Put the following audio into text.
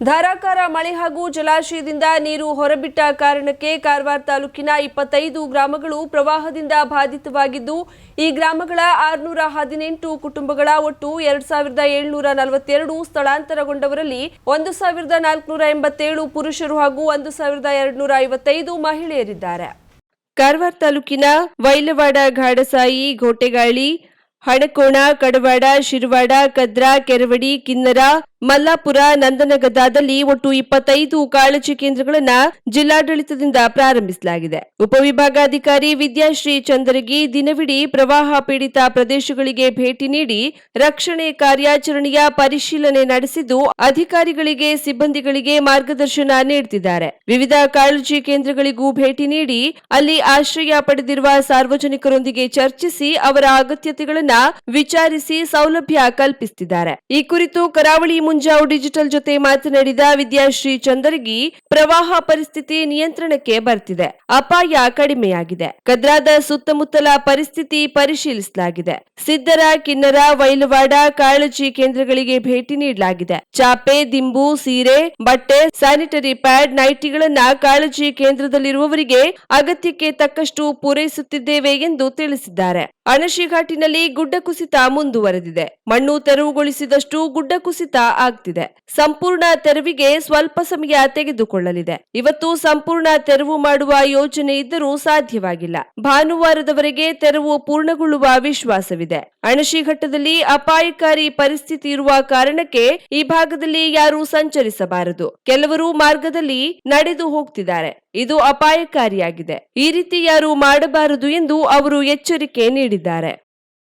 ಧಾರಾಕಾರ ಮಳೆ ಹಾಗೂ ಜಲಾಶಯದಿಂದ ನೀರು ಹೊರಬಿಟ್ಟ ಕಾರಣಕ್ಕೆ ಕಾರವಾರ ತಾಲೂಕಿನ ಇಪ್ಪತ್ತೈದು ಗ್ರಾಮಗಳು ಪ್ರವಾಹದಿಂದ ಬಾಧಿತವಾಗಿದ್ದು, ಈ ಗ್ರಾಮಗಳ ಆರುನೂರ ಹದಿನೆಂಟು ಕುಟುಂಬಗಳ ಒಟ್ಟು ಎರಡ್ ಸಾವಿರದ ಏಳ್ನೂರ ನಲವತ್ತೆರಡು ಸ್ಥಳಾಂತರಗೊಂಡವರಲ್ಲಿ ಒಂದು ಸಾವಿರದ ನಾಲ್ಕುನೂರ ಎಂಬತ್ತೇಳು ಪುರುಷರು ಹಾಗೂ ಒಂದು ಸಾವಿರದ ಎರಡ್ನೂರ ಐವತ್ತೈದು ಮಹಿಳೆಯರಿದ್ದಾರೆ. ಕಾರವಾರ ತಾಲೂಕಿನ ವೈಲವಾಡ, ಘಾಡಸಾಯಿ, ಘೋಟೆಗಾಳಿ, ಹಣಕೋಣ, ಕಡವಾಡ, ಶಿರವಾಡ, ಕದ್ರಾ, ಕೆರವಡಿ, ಕಿನ್ನರ ಮಲ್ಲಾಪುರ ನಂದನಗದ್ದಾದಲ್ಲಿ ಒಟ್ಟು ಇಪ್ಪತ್ತೈದು ಕಾಳಜಿ ಕೇಂದ್ರಗಳನ್ನ ಜಿಲ್ಲಾಡಳಿತದಿಂದ ಪ್ರಾರಂಭಿಸಲಾಗಿದೆ. ಉಪವಿಭಾಗಾಧಿಕಾರಿ ವಿದ್ಯಾಶ್ರೀ ಚಂದರಗಿ ದಿನವಿಡೀ ಪ್ರವಾಹ ಪೀಡಿತ ಪ್ರದೇಶಗಳಿಗೆ ಭೇಟಿ ನೀಡಿ ರಕ್ಷಣೆ ಕಾರ್ಯಾಚರಣೆಯ ಪರಿಶೀಲನೆ ನಡೆಸಿದ್ದು, ಅಧಿಕಾರಿಗಳಿಗೆ, ಸಿಬ್ಬಂದಿಗಳಿಗೆ ಮಾರ್ಗದರ್ಶನ ನೀಡುತ್ತಿದ್ದಾರೆ ವಿವಿಧ ಕಾಳಜಿ ಕೇಂದ್ರಗಳಿಗೂ ಭೇಟಿ ನೀಡಿ, ಅಲ್ಲಿ ಆಶ್ರಯ ಪಡೆದಿರುವ ಸಾರ್ವಜನಿಕರೊಂದಿಗೆ ಚರ್ಚಿಸಿ ಅವರ ಅಗತ್ಯತೆಗಳನ್ನು ವಿಚಾರಿಸಿ ಸೌಲಭ್ಯ ಕಲ್ಪಿಸುತ್ತಿದ್ದಾರೆ ಈ ಕುರಿತು ಕರಾವಳಿ ಮುಂಜಾವು ಡಿಜಿಟಲ್ ಜೊತೆ ಮಾತನಾಡಿದ ವಿದ್ಯಾಶ್ರೀ ಚಂದರಗಿ, ಪ್ರವಾಹ ಪರಿಸ್ಥಿತಿ ನಿಯಂತ್ರಣಕ್ಕೆ ಬರ್ತಿದೆ. ಅಪಾಯ ಕಡಿಮೆಯಾಗಿದೆ. ಕದ್ರಾದ ಸುತ್ತಮುತ್ತಲ ಪರಿಸ್ಥಿತಿ ಪರಿಶೀಲಿಸಲಾಗಿದೆ. ಸಿದ್ದರ ಕಿನ್ನರ, ವೈಲವಾಡ, ಕಾಳಜಿ ಕೇಂದ್ರಗಳಿಗೆ ಭೇಟಿ ನೀಡಲಾಗಿದೆ. ಚಾಪೆ, ದಿಂಬು, ಸೀರೆ, ಬಟ್ಟೆ, ಸ್ಯಾನಿಟರಿ ಪ್ಯಾಡ್, ನೈಟಿಗಳನ್ನ ಕಾಳಜಿ ಕೇಂದ್ರದಲ್ಲಿರುವವರಿಗೆ ಅಗತ್ಯಕ್ಕೆ ತಕ್ಕಷ್ಟು ಪೂರೈಸುತ್ತಿದ್ದೇವೆ ಎಂದು ತಿಳಿಸಿದ್ದಾರೆ. ಅಣಶಿಘಾಟಿನಲ್ಲಿ ಗುಡ್ಡ ಕುಸಿತ ಮುಂದುವರೆದಿದೆ. ಮಣ್ಣು ತೆರವುಗೊಳಿಸಿದಷ್ಟು ಗುಡ್ಡ ಕುಸಿತ ಆಗ್ತಿದೆ. ಸಂಪೂರ್ಣ ತೆರವಿಗೆ ಸ್ವಲ್ಪ ಸಮಯ ತೆಗೆದುಕೊಳ್ಳಲಿದೆ. ಇವತ್ತು ಸಂಪೂರ್ಣ ತೆರವು ಮಾಡುವ ಯೋಜನೆ ಇದ್ದರೂ ಸಾಧ್ಯವಾಗಿಲ್ಲ. ಭಾನುವಾರದವರೆಗೆ ತೆರವು ಪೂರ್ಣಗೊಳ್ಳುವ ವಿಶ್ವಾಸವಿದೆ. ಅಣಶಿಘಟ್ಟದಲ್ಲಿ ಅಪಾಯಕಾರಿ ಪರಿಸ್ಥಿತಿ ಇರುವ ಕಾರಣಕ್ಕೆ ಈ ಭಾಗದಲ್ಲಿ ಯಾರೂ ಸಂಚರಿಸಬಾರದು. ಕೆಲವರು ಮಾರ್ಗದಲ್ಲಿ ನಡೆದು ಹೋಗ್ತಿದ್ದಾರೆ. ಇದು ಅಪಾಯಕಾರಿಯಾಗಿದೆ. ಈ ರೀತಿ ಯಾರು ಮಾಡಬಾರದು ಎಂದು ಅವರು ಎಚ್ಚರಿಕೆ ನೀಡಿದ್ದಾರೆ